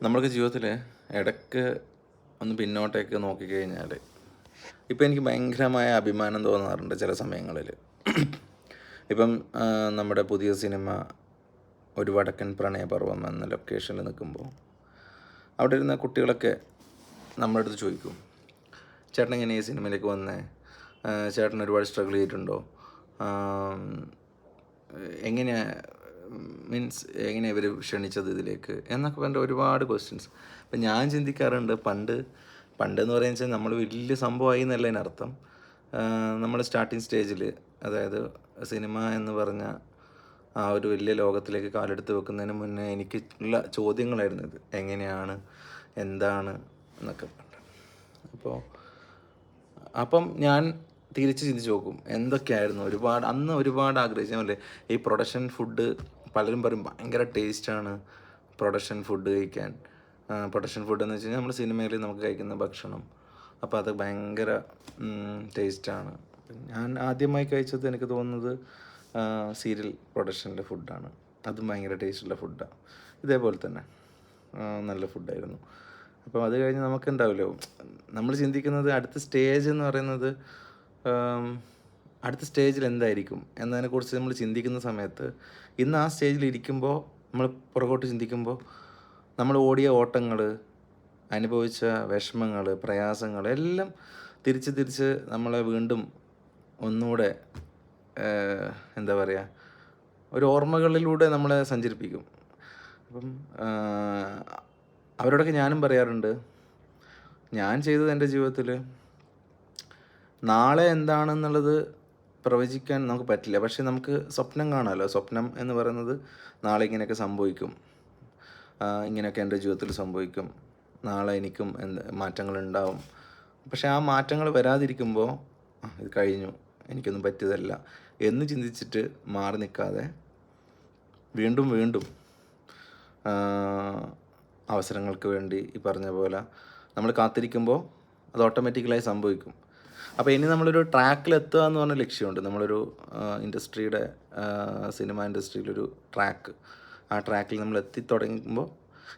നമ്മൾക്ക് ജീവിതത്തിൽ ഇടയ്ക്ക് ഒന്ന് പിന്നോട്ടേക്ക് നോക്കിക്കഴിഞ്ഞാൽ ഇപ്പം എനിക്ക് ഭയങ്കരമായ അഭിമാനം തോന്നാറുണ്ട് ചില സമയങ്ങളിൽ ഇപ്പം നമ്മുടെ പുതിയ സിനിമ ഒരു വടക്കൻ പ്രണയപർവം എന്ന ലൊക്കേഷനിൽ നിൽക്കുമ്പോൾ അവിടെ ഇരുന്ന കുട്ടികളൊക്കെ നമ്മുടെ അടുത്ത് ചോദിക്കും ചേട്ടൻ എങ്ങനെ ഈ സിനിമയിലേക്ക് വന്നേ? ചേട്ടൻ ഒരുപാട് സ്ട്രഗിൾ ചെയ്തിട്ടുണ്ടോ? ആം, എങ്ങനെയാ മീൻസ് എങ്ങനെ ഇവർ ക്ഷണിച്ചത് ഇതിലേക്ക് എന്നൊക്കെ പറഞ്ഞ ഒരുപാട് ക്വസ്റ്റ്യൻസ് അപ്പം ഞാൻ ചിന്തിക്കാറുണ്ട് പണ്ട് പണ്ടെന്ന് പറയുന്നത് വെച്ചാൽ നമ്മൾ വലിയ സംഭവമായി എന്നല്ല അതിനർത്ഥം. നമ്മൾ സ്റ്റാർട്ടിങ് സ്റ്റേജിൽ അതായത് സിനിമ എന്ന് പറഞ്ഞ ആ ഒരു വലിയ ലോകത്തിലേക്ക് കാലെടുത്ത് വെക്കുന്നതിന് മുന്നേ എനിക്ക് ഉള്ള ചോദ്യങ്ങളായിരുന്നു ഇത്. എങ്ങനെയാണ് എന്താണ് എന്നൊക്കെ അപ്പോൾ അപ്പം ഞാൻ തിരിച്ച് ചിന്തിച്ച് നോക്കും എന്തൊക്കെയായിരുന്നു ഒരുപാട് അന്ന് ഒരുപാട് ആഗ്രഹിച്ചല്ലേ ഈ പ്രൊഡക്ഷൻ ഫുഡ് പലരും പറയും ഭയങ്കര ടേസ്റ്റാണ് പ്രൊഡക്ഷൻ ഫുഡ് കഴിക്കാൻ. പ്രൊഡക്ഷൻ ഫുഡ് എന്ന് വെച്ച് കഴിഞ്ഞാൽ നമ്മൾ സിനിമയിൽ നമുക്ക് കഴിക്കുന്ന ഭക്ഷണം. അപ്പോൾ അത് ഭയങ്കര ടേസ്റ്റാണ്. ഞാൻ ആദ്യമായി കഴിച്ചത് എനിക്ക് തോന്നുന്നത് സീരിയൽ പ്രൊഡക്ഷന്റെ ഫുഡാണ്. അതും ഭയങ്കര ടേസ്റ്റുള്ള ഫുഡാണ് ഇതേപോലെ തന്നെ നല്ല ഫുഡായിരുന്നു. അപ്പം അത് കഴിഞ്ഞ് നമുക്ക് ഉണ്ടാവില്ലോ നമ്മൾ ചിന്തിക്കുന്നത് അടുത്ത സ്റ്റേജ് എന്ന് പറയുന്നത് അടുത്ത സ്റ്റേജിൽ എന്തായിരിക്കും എന്നതിനെക്കുറിച്ച് നമ്മൾ ചിന്തിക്കുന്ന സമയത്ത് ഇന്ന് ആ സ്റ്റേജിൽ ഇരിക്കുമ്പോൾ നമ്മൾ പുറകോട്ട് ചിന്തിക്കുമ്പോൾ നമ്മൾ ഓടിയ ഓട്ടങ്ങൾ അനുഭവിച്ച വിഷമങ്ങൾ പ്രയാസങ്ങൾ എല്ലാം തിരിച്ച് തിരിച്ച് നമ്മളെ വീണ്ടും ഒന്നുകൂടെ എന്താ പറയുക ഒരു ഓർമ്മകളിലൂടെ നമ്മളെ സഞ്ചരിപ്പിക്കും. അപ്പം അവരോടൊക്കെ ഞാനും പറയാറുണ്ട് ഞാൻ ചെയ്തത് എന്റെ ജീവിതത്തിൽ നാളെ എന്താണെന്നുള്ളത് പ്രവചിക്കാൻ നമുക്ക് പറ്റില്ല. പക്ഷേ നമുക്ക് സ്വപ്നം കാണാമല്ലോ സ്വപ്നം എന്ന് പറയുന്നത് നാളെ ഇങ്ങനെയൊക്കെ സംഭവിക്കും. ഇങ്ങനെയൊക്കെ എന്റെ ജീവിതത്തിൽ സംഭവിക്കും. നാളെ എനിക്കും എന്ത് മാറ്റങ്ങൾ ഉണ്ടാവും പക്ഷെ ആ മാറ്റങ്ങൾ വരാതിരിക്കുമ്പോൾ ഇത് കഴിഞ്ഞു. എനിക്കൊന്നും പറ്റിയതല്ല എന്ന് ചിന്തിച്ചിട്ട് മാറി നിൽക്കാതെ വീണ്ടും വീണ്ടും അവസരങ്ങൾക്ക് വേണ്ടി ഈ പറഞ്ഞ പോലെ നമ്മൾ കാത്തിരിക്കുമ്പോൾ അത് ഓട്ടോമാറ്റിക്കലായി സംഭവിക്കും. അപ്പോൾ ഇനി നമ്മളൊരു ട്രാക്കിലെത്തുക എന്ന് പറഞ്ഞ ലക്ഷ്യമുണ്ട്. നമ്മളൊരു ഇൻഡസ്ട്രിയുടെ സിനിമ ഇൻഡസ്ട്രിയിലൊരു ട്രാക്ക് ആ ട്രാക്കിൽ നമ്മൾ എത്തിത്തുടങ്ങുമ്പോൾ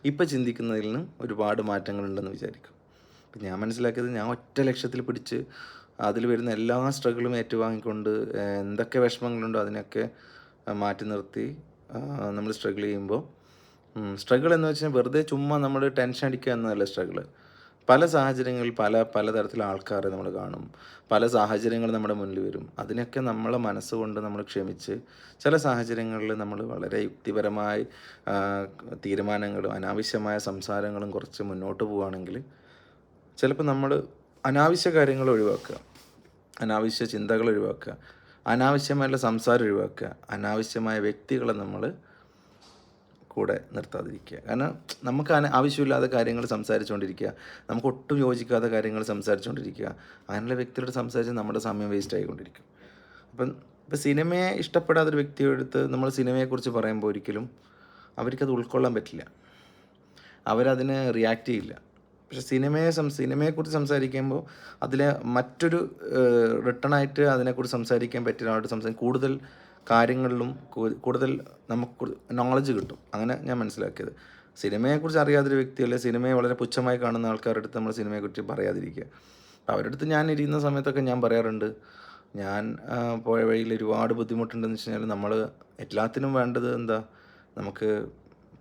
ഇപ്പം ചിന്തിക്കുന്നതിൽ നിന്ന് ഒരുപാട് മാറ്റങ്ങളുണ്ടെന്ന് വിചാരിക്കും. അപ്പം ഞാൻ മനസ്സിലാക്കിയത് ഞാൻ ഒറ്റ ലക്ഷ്യത്തിൽ പിടിച്ച് അതിൽ വരുന്ന എല്ലാ സ്ട്രഗിളും ഏറ്റുവാങ്ങിക്കൊണ്ട് എന്തൊക്കെ വിഷമങ്ങളുണ്ടോ അതിനൊക്കെ മാറ്റി നിർത്തി നമ്മൾ സ്ട്രഗിൾ ചെയ്യുമ്പോൾ സ്ട്രഗിൾ എന്ന് വെച്ചാൽ വെറുതെ ചുമ്മാ നമ്മൾ ടെൻഷൻ അടിക്കുക എന്നതല്ല സ്ട്രഗിൾ പല സാഹചര്യങ്ങളിൽ പല പലതരത്തിലുള്ള ആൾക്കാരെ നമ്മൾ കാണും. പല സാഹചര്യങ്ങൾ നമ്മുടെ മുന്നിൽ വരും. അതിനൊക്കെ നമ്മളെ മനസ്സുകൊണ്ട് നമ്മൾ ക്ഷമിച്ച് ചില സാഹചര്യങ്ങളിൽ നമ്മൾ വളരെ യുക്തിപരമായി തീരുമാനങ്ങളും അനാവശ്യമായ സംസാരങ്ങളും കുറച്ച് മുന്നോട്ട് പോവുകയാണെങ്കിൽ ചിലപ്പോൾ നമ്മൾ അനാവശ്യ കാര്യങ്ങൾ ഒഴിവാക്കുക അനാവശ്യ ചിന്തകൾ ഒഴിവാക്കുക അനാവശ്യമായുള്ള സംസാരം ഒഴിവാക്കുക അനാവശ്യമായ വ്യക്തികളെ നമ്മൾ കൂടെ നിർത്താതിരിക്കുക. കാരണം നമുക്ക് ആവശ്യമില്ലാത്ത കാര്യങ്ങൾ സംസാരിച്ചുകൊണ്ടിരിക്കുക. നമുക്ക് ഒട്ടും യോജിക്കാത്ത കാര്യങ്ങൾ സംസാരിച്ചുകൊണ്ടിരിക്കുക. അങ്ങനെയുള്ള വ്യക്തിയോട് സംസാരിച്ച് നമ്മുടെ സമയം വേസ്റ്റ് ആയിക്കൊണ്ടിരിക്കും. അപ്പം ഇപ്പം സിനിമയെ ഇഷ്ടപ്പെടാത്തൊരു വ്യക്തിയെടുത്ത് നമ്മൾ സിനിമയെക്കുറിച്ച് പറയുമ്പോൾ ഒരിക്കലും അവർക്കത് ഉൾക്കൊള്ളാൻ പറ്റില്ല. അവരതിന് റിയാക്ട് ചെയ്യില്ല. പക്ഷെ സിനിമയെ സം സിനിമയെക്കുറിച്ച് സംസാരിക്കുമ്പോൾ അതിലെ മറ്റൊരു റിട്ടേൺ ആയിട്ട് അതിനെക്കുറിച്ച് സംസാരിക്കാൻ പറ്റിയ ഒരാളോട് സംസാരിക്കും കൂടുതൽ കാര്യങ്ങളിലും കൂടുതൽ നമുക്ക് നോളജ് കിട്ടും. അങ്ങനെ ഞാൻ മനസ്സിലാക്കിയത്. സിനിമയെക്കുറിച്ച് അറിയാത്തൊരു വ്യക്തി അല്ലെങ്കിൽ സിനിമയെ വളരെ പുച്ഛമായി കാണുന്ന ആൾക്കാരുടെ അടുത്ത് നമ്മൾ സിനിമയെക്കുറിച്ച് പറയാതിരിക്കുക. അവരുടെ അടുത്ത് ഞാൻ ഇരിക്കുന്ന സമയത്തൊക്കെ ഞാൻ പറയാറുണ്ട്. ഞാൻ പോയ വഴിയിൽ ഒരുപാട് ബുദ്ധിമുട്ടുണ്ടെന്ന് വെച്ച് കഴിഞ്ഞാൽ നമ്മൾ എല്ലാത്തിനും വേണ്ടത് എന്താ? നമുക്ക്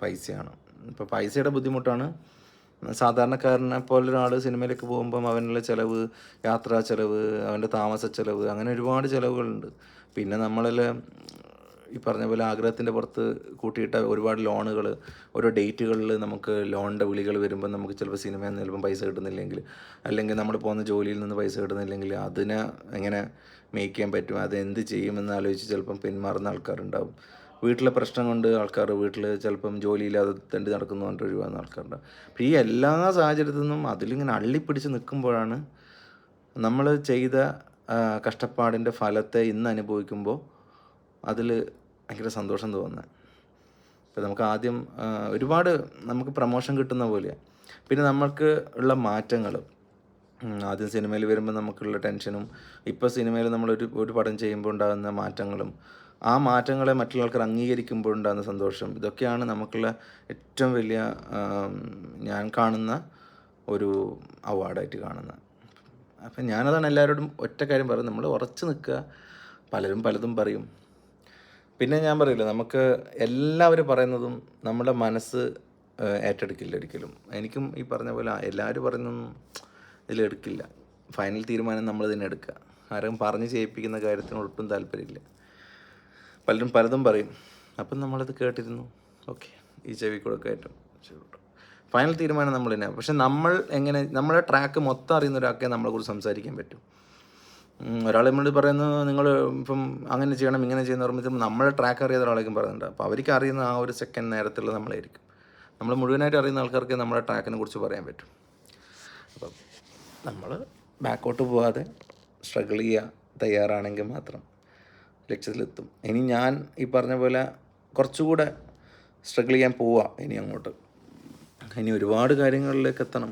പൈസയാണ്. ഇപ്പോൾ പൈസയുടെ ബുദ്ധിമുട്ടാണ്. സാധാരണക്കാരനെ പോലെ ഒരാൾ സിനിമയിലേക്ക് പോകുമ്പം അവനുള്ള ചിലവ് യാത്രാ ചിലവ് അവന്റെ താമസ ചിലവ് അങ്ങനെ ഒരുപാട് ചിലവുകളുണ്ട്. പിന്നെ നമ്മളിൽ ഈ പറഞ്ഞ പോലെ ആഗ്രഹത്തിന്റെ പുറത്ത് കൂട്ടിയിട്ട ഒരുപാട് ലോണുകൾ ഓരോ ഡേറ്റുകളിൽ നമുക്ക് ലോണിന്റെ വിളികൾ വരുമ്പോൾ നമുക്ക് ചിലപ്പോൾ സിനിമയിൽ നിന്ന് ചിലപ്പം പൈസ കിട്ടുന്നില്ലെങ്കിൽ അല്ലെങ്കിൽ നമ്മൾ പോകുന്ന ജോലിയിൽ നിന്ന് പൈസ കിട്ടുന്നില്ലെങ്കിൽ അതിനെ എങ്ങനെ മേക്ക് ചെയ്യാൻ പറ്റും അത് എന്ത് ചെയ്യുമെന്ന് ആലോചിച്ച് ചിലപ്പം പിന്മാറുന്ന ആൾക്കാരുണ്ടാവും. വീട്ടിലെ പ്രശ്നം കൊണ്ട് ആൾക്കാർ വീട്ടിൽ ചിലപ്പം ജോലിയില്ലാതെ തെണ്ടി നടക്കുന്നു കൊണ്ട് ഒഴിവാകുന്ന ആൾക്കാരുണ്ട്. അപ്പോൾ ഈ എല്ലാ സാഹചര്യത്തിൽ നിന്നും അതിലിങ്ങനെ അള്ളിപ്പിടിച്ച് നിൽക്കുമ്പോഴാണ് നമ്മൾ ചെയ്ത കഷ്ടപ്പാടിന്റെ ഫലത്തെ ഇന്ന് അനുഭവിക്കുമ്പോൾ അതിൽ ഭയങ്കര സന്തോഷം തോന്നുന്നത്. ഇപ്പം നമുക്ക് ആദ്യം ഒരുപാട് നമുക്ക് പ്രമോഷൻ കിട്ടുന്ന പോലെയാണ് പിന്നെ നമുക്ക് ഉള്ള മാറ്റങ്ങൾ. ആദ്യം സിനിമയിൽ വരുമ്പോൾ നമുക്കുള്ള ടെൻഷനും ഇപ്പോൾ സിനിമയിൽ നമ്മളൊരു ഒരു പടം ചെയ്യുമ്പോൾ ഉണ്ടാകുന്ന മാറ്റങ്ങളും ആ മാറ്റങ്ങളെ മറ്റുള്ള ആൾക്കാർ അംഗീകരിക്കുമ്പോൾ ഉണ്ടാകുന്ന സന്തോഷം. ഇതൊക്കെയാണ് നമുക്കുള്ള ഏറ്റവും വലിയ ഞാൻ കാണുന്ന ഒരു അവാർഡായിട്ട് കാണുന്നത്. അപ്പം ഞാനതാണ് എല്ലാവരോടും ഒറ്റ കാര്യം പറയുന്നത്. നമ്മൾ ഉറച്ചു നിൽക്കുക. പലരും പലതും പറയും. പിന്നെ ഞാൻ പറയില്ല. നമുക്ക് എല്ലാവരും പറയുന്നതും നമ്മുടെ മനസ്സ് ഏറ്റെടുക്കില്ല ഒരിക്കലും. എനിക്കും ഈ പറഞ്ഞ പോലെ എല്ലാവരും പറയുന്നൊന്നും ഇതിലെടുക്കില്ല ഫൈനൽ തീരുമാനം നമ്മൾ തന്നെ എടുക്കുക. ആരും പറഞ്ഞ് ചെയ്യിപ്പിക്കുന്ന കാര്യത്തിന് ഒട്ടും താല്പര്യമില്ല. പലരും പലതും പറയും. അപ്പം നമ്മളത് കേട്ടിരുന്നു. ഓക്കെ. ഈ ചെവി കൂടെ കയറ്റും ഫൈനൽ തീരുമാനം നമ്മൾ തന്നെയാണ് പക്ഷെ നമ്മൾ എങ്ങനെ നമ്മുടെ ട്രാക്ക് മൊത്തം അറിയുന്ന ഒരാൾക്കേ നമ്മളെക്കുറിച്ച് സംസാരിക്കാൻ പറ്റും. ഒരാൾ നമ്മളോട് പറയുന്നത് നിങ്ങൾ ഇപ്പം അങ്ങനെ ചെയ്യണം ഇങ്ങനെ ചെയ്യുന്ന പറയുമ്പോൾ നമ്മളെ ട്രാക്ക് അറിയാത്ത ഒരാളേക്കും പറയുന്നുണ്ട്. അപ്പോൾ അവർക്ക് അറിയുന്ന ആ ഒരു സെക്കൻഡ് നേരത്തുള്ള നമ്മളായിരിക്കും. നമ്മൾ മുഴുവനായിട്ട് അറിയുന്ന ആൾക്കാർക്ക് നമ്മുടെ ട്രാക്കിനെ കുറിച്ച് പറയാൻ പറ്റും. അപ്പം നമ്മൾ ബാക്കോട്ട് പോകാതെ സ്ട്രഗിൾ ചെയ്യുക തയ്യാറാണെങ്കിൽ മാത്രം ലക്ഷ്യത്തിലെത്തും. ഇനി ഞാൻ ഈ പറഞ്ഞ പോലെ കുറച്ചുകൂടെ സ്ട്രഗിൾ ചെയ്യാൻ പോവാ ഇനി അങ്ങോട്ട്. ഇനി ഒരുപാട് കാര്യങ്ങളിലേക്ക് എത്തണം.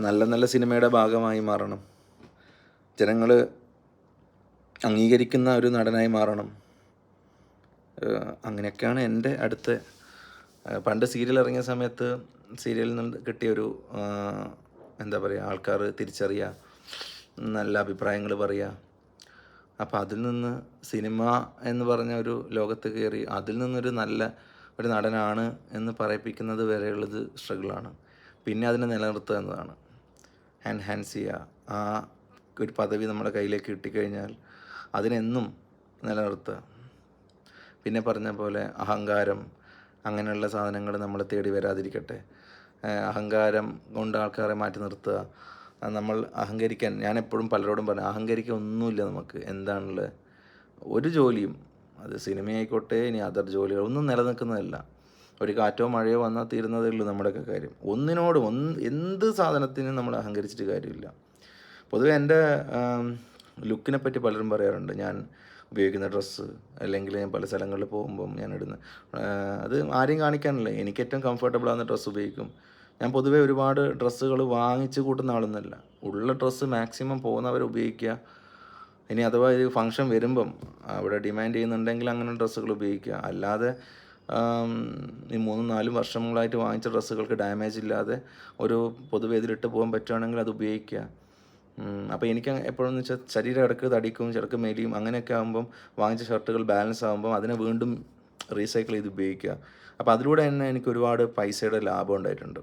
നല്ല നല്ല സിനിമയുടെ ഭാഗമായി മാറണം. ജനങ്ങൾ അംഗീകരിക്കുന്ന ഒരു നടനായി മാറണം. അങ്ങനെയൊക്കെയാണ് എന്റെ അടുത്ത പണ്ട് സീരിയൽ ഇറങ്ങിയ സമയത്ത് സീരിയലിൽ നിന്ന് കിട്ടിയൊരു ഒരു എന്താ പറയുക ആൾക്കാർ തിരിച്ചറിയുക നല്ല അഭിപ്രായങ്ങൾ പറയുക അപ്പോൾ അതിൽ നിന്ന് സിനിമ എന്ന് പറഞ്ഞ ഒരു ലോകത്ത് കയറി അതിൽ നിന്നൊരു നല്ല ഒരു നടനാണ് എന്ന് പറയിപ്പിക്കുന്നത് വരെയുള്ളത് സ്ട്രഗിളാണ്. പിന്നെ അതിനെ നിലനിർത്തുക എന്നതാണ്. എൻഹാൻസ് ചെയ്യുക ആ ഒരു പദവി നമ്മുടെ കയ്യിലേക്ക് കിട്ടിക്കഴിഞ്ഞാൽ അതിനെന്നും നിലനിർത്തുക. പിന്നെ പറഞ്ഞ പോലെ അഹങ്കാരം അങ്ങനെയുള്ള സാധനങ്ങൾ നമ്മൾ തേടി വരാതിരിക്കട്ടെ. അഹങ്കാരം കൊണ്ട് ആൾക്കാരെ മാറ്റി നിർത്തുക. നമ്മൾ അഹങ്കരിക്കാൻ ഞാൻ എപ്പോഴും പലരോടും പറഞ്ഞു അഹങ്കരിക്കാൻ ഒന്നുമില്ല നമുക്ക്. എന്താണുള്ളത്? ഒരു ജോലിയും അത് സിനിമയായിക്കോട്ടെ ഇനി അതർ ജോലികൾ ഒന്നും നിലനിൽക്കുന്നതല്ല. ഒരു കാറ്റോ മഴയോ വന്നാൽ തീരുന്നതേ ഉള്ളൂ നമ്മുടെയൊക്കെ കാര്യം. ഒന്നിനോടും ഒന്ന് എന്ത് സാധനത്തിനും നമ്മൾ അഹങ്കരിച്ചിട്ട് കാര്യമില്ല. പൊതുവെ എന്റെ ലുക്കിനെ പറ്റി പലരും പറയാറുണ്ട്. ഞാൻ ഉപയോഗിക്കുന്ന ഡ്രസ്സ് അല്ലെങ്കിൽ ഞാൻ പല സ്ഥലങ്ങളിൽ പോകുമ്പം ഞാൻ ഇടുന്ന അത് ആരെയും കാണിക്കാനല്ല. എനിക്ക് ഏറ്റവും കംഫർട്ടബിൾ ആകുന്ന ഡ്രസ്സ് ഉപയോഗിക്കും. ഞാൻ പൊതുവേ ഒരുപാട് ഡ്രസ്സുകൾ വാങ്ങിച്ച് കൂട്ടുന്ന ആളൊന്നുമല്ല. ഉള്ള ഡ്രസ്സ് മാക്സിമം പോകുന്നവർ ഉപയോഗിക്കുക. ഇനി അഥവാ ഇത് ഫംഗ്ഷൻ വരുമ്പം അവിടെ ഡിമാൻഡ് ചെയ്യുന്നുണ്ടെങ്കിൽ അങ്ങനെ ഡ്രസ്സുകൾ ഉപയോഗിക്കുക. അല്ലാതെ ഈ മൂന്നും നാലും വർഷങ്ങളായിട്ട് വാങ്ങിച്ച ഡ്രസ്സുകൾക്ക് ഡാമേജ് ഇല്ലാതെ ഒരു പൊതുവെ ഇതിലിട്ട് പോകാൻ പറ്റുകയാണെങ്കിൽ അത് ഉപയോഗിക്കുക. അപ്പോൾ എനിക്ക് എപ്പോഴെന്ന് വെച്ചാൽ ശരീരം ഇടയ്ക്ക് തടിക്കും ചിലക്ക് മെലിയും അങ്ങനെയൊക്കെ ആകുമ്പം വാങ്ങിച്ച ഷർട്ടുകൾ ബാലൻസ് ആകുമ്പം അതിനെ വീണ്ടും റീസൈക്കിൾ ചെയ്ത് ഉപയോഗിക്കുക. അപ്പോൾ അതിലൂടെ തന്നെ എനിക്ക് ഒരുപാട് പൈസയുടെ ലാഭം ഉണ്ടായിട്ടുണ്ട്.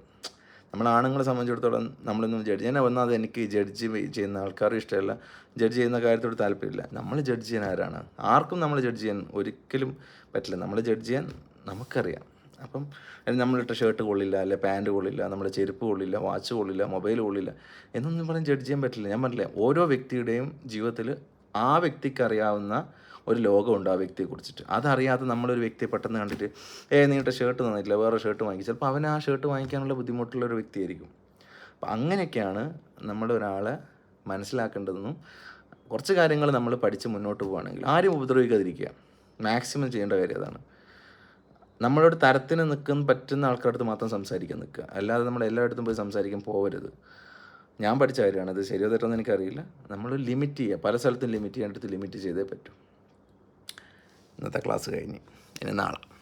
നമ്മൾ ആണുങ്ങളെ സംബന്ധിച്ചിടത്തോളം നമ്മളൊന്നും ജഡ്ജ് ചെയ്യാൻ വന്നാൽ അത് എനിക്ക് ജഡ്ജ് ചെയ്യുന്ന ആൾക്കാരും ഇഷ്ടമല്ല. ജഡ്ജ് ചെയ്യുന്ന കാര്യത്തോട് താല്പര്യമില്ല. നമ്മൾ ജഡ്ജ് ചെയ്യാൻ ആരാണ്? ആർക്കും നമ്മൾ ജഡ്ജ് ചെയ്യാൻ ഒരിക്കലും പറ്റില്ല. നമ്മൾ ജഡ്ജ് ചെയ്യാൻ നമുക്കറിയാം. അപ്പം നമ്മളിട്ട ഷർട്ട് കൊള്ളില്ല അല്ലെ പാന്റ് കൊള്ളില്ല നമ്മുടെ ചെരുപ്പ് കൊള്ളില്ല വാച്ച് കൊള്ളില്ല മൊബൈൽ കൊള്ളില്ല എന്നൊന്നും പറഞ്ഞ് ജഡ്ജ് ചെയ്യാൻ പറ്റില്ല. ഞാൻ പറഞ്ഞില്ല ഓരോ വ്യക്തിയുടെയും ജീവിതത്തിൽ ആ വ്യക്തിക്ക് അറിയാവുന്ന ഒരു ലോകമുണ്ട് ആ വ്യക്തിയെ കുറിച്ചിട്ട്. അതറിയാതെ നമ്മളൊരു വ്യക്തിയെ പെട്ടെന്ന് കണ്ടിട്ട് ഏ നീട്ട ഷർട്ട് തന്നിട്ടില്ല വേറെ ഷർട്ട് വാങ്ങിക്കും. ചിലപ്പോൾ അവൻ ആ ഷർട്ട് വാങ്ങിക്കാനുള്ള ബുദ്ധിമുട്ടുള്ള ഒരു വ്യക്തിയായിരിക്കും. അപ്പം അങ്ങനെയൊക്കെയാണ് നമ്മൾ ഒരാളെ മനസ്സിലാക്കേണ്ടതെന്നും കുറച്ച് കാര്യങ്ങൾ നമ്മൾ പഠിച്ച് മുന്നോട്ട് പോവുകയാണെങ്കിൽ ആരും ഉപദ്രവിക്കാതിരിക്കുക. മാക്സിമം ചെയ്യേണ്ട കാര്യം അതാണ്. നമ്മളോട് തരത്തിന് നിൽക്കുന്ന പറ്റുന്ന ആൾക്കാരുടെ അടുത്ത് മാത്രം സംസാരിക്കാൻ നിൽക്കുക. അല്ലാതെ നമ്മൾ എല്ലായിടത്തും പോയി സംസാരിക്കാൻ പോകരുത് ഞാൻ പഠിച്ച കാര്യമാണ്. അത് ശരിയോ തെറ്റോന്ന് എനിക്കറിയില്ല. നമ്മൾ ലിമിറ്റ് ചെയ്യുക. പല സ്ഥലത്തും ലിമിറ്റ് ചെയ്യേണ്ടത് ലിമിറ്റ് ചെയ്തേ പറ്റൂ. ഇന്നത്തെ ക്ലാസ് കഴിഞ്ഞ്. ഇനി നാളെ.